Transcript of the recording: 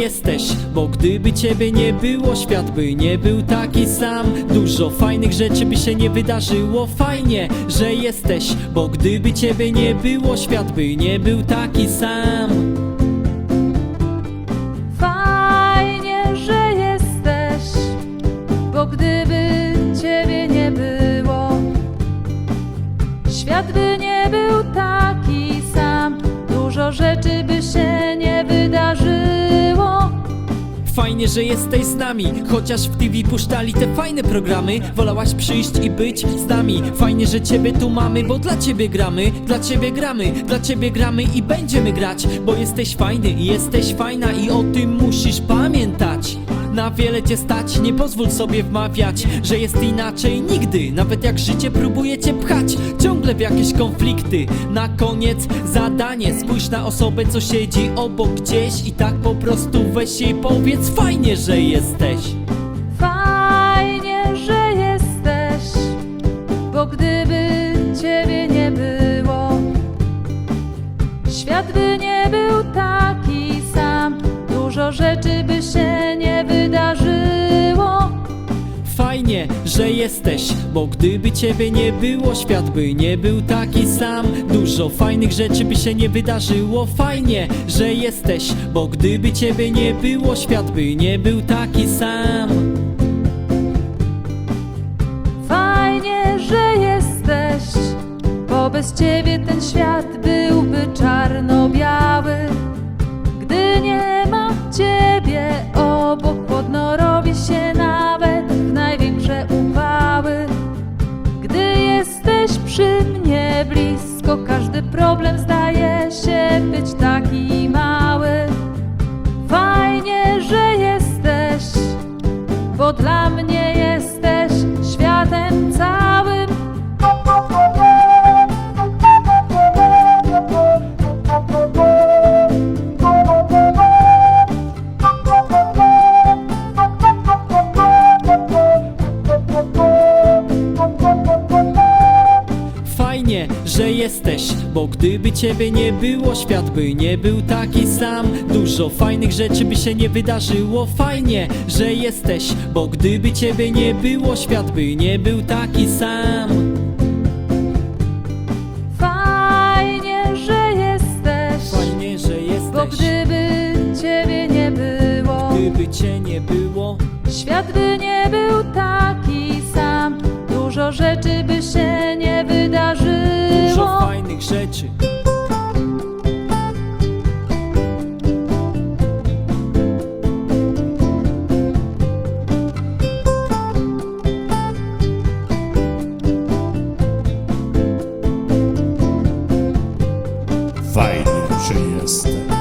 jesteś Bo gdyby ciebie nie było, świat by nie był taki sam Dużo fajnych rzeczy by się nie wydarzyło Fajnie, że jesteś Bo gdyby ciebie nie było, świat by nie był taki sam Fajnie, że jesteś, bo gdyby ciebie nie było, świat by nie był taki sam. Dużo rzeczy by się. Fajnie, że jesteś z nami. Chociaż w TV puszczali te fajne programy Wolałaś przyjść i być z nami. Fajnie, że ciebie tu mamy, bo dla ciebie gramy Dla ciebie gramy, dla ciebie gramy i będziemy grać Bo jesteś fajny i jesteś fajna i o tym musisz pamiętać. Na wiele cię stać, nie pozwól sobie wmawiać, że jest inaczej nigdy. Nawet jak życie próbuje cię pchać, w jakieś konflikty Na koniec zadanie, spójrz na osobę, co siedzi obok gdzieś I tak po prostu weź jej powiedz, fajnie, że jesteś Fajnie, że jesteś, bo gdyby ciebie nie było, świat by nie był taki sam. Dużo rzeczy by się że jesteś, bo gdyby ciebie nie było, świat by nie był taki sam. Dużo fajnych rzeczy by się nie wydarzyło. Fajnie, że jesteś, bo gdyby ciebie nie było, świat by nie był taki sam. Fajnie, że jesteś, bo bez ciebie ten świat byłby czarno-biały. Przy mnie blisko, każdy problem zdaje się być taki mały. Fajnie, że jesteś, bo dla mnie jesteś, bo gdyby ciebie nie było, świat by nie był taki sam. Dużo fajnych rzeczy by się nie wydarzyło. Fajnie, że jesteś, bo gdyby ciebie nie było, świat by nie był taki sam. Fajnie, że jesteś, Fajnie, że bo jesteś, gdyby ciebie nie było, gdyby cię nie było. świat by nie był taki sam. Dużo rzeczy by się Fajnie, że jestem.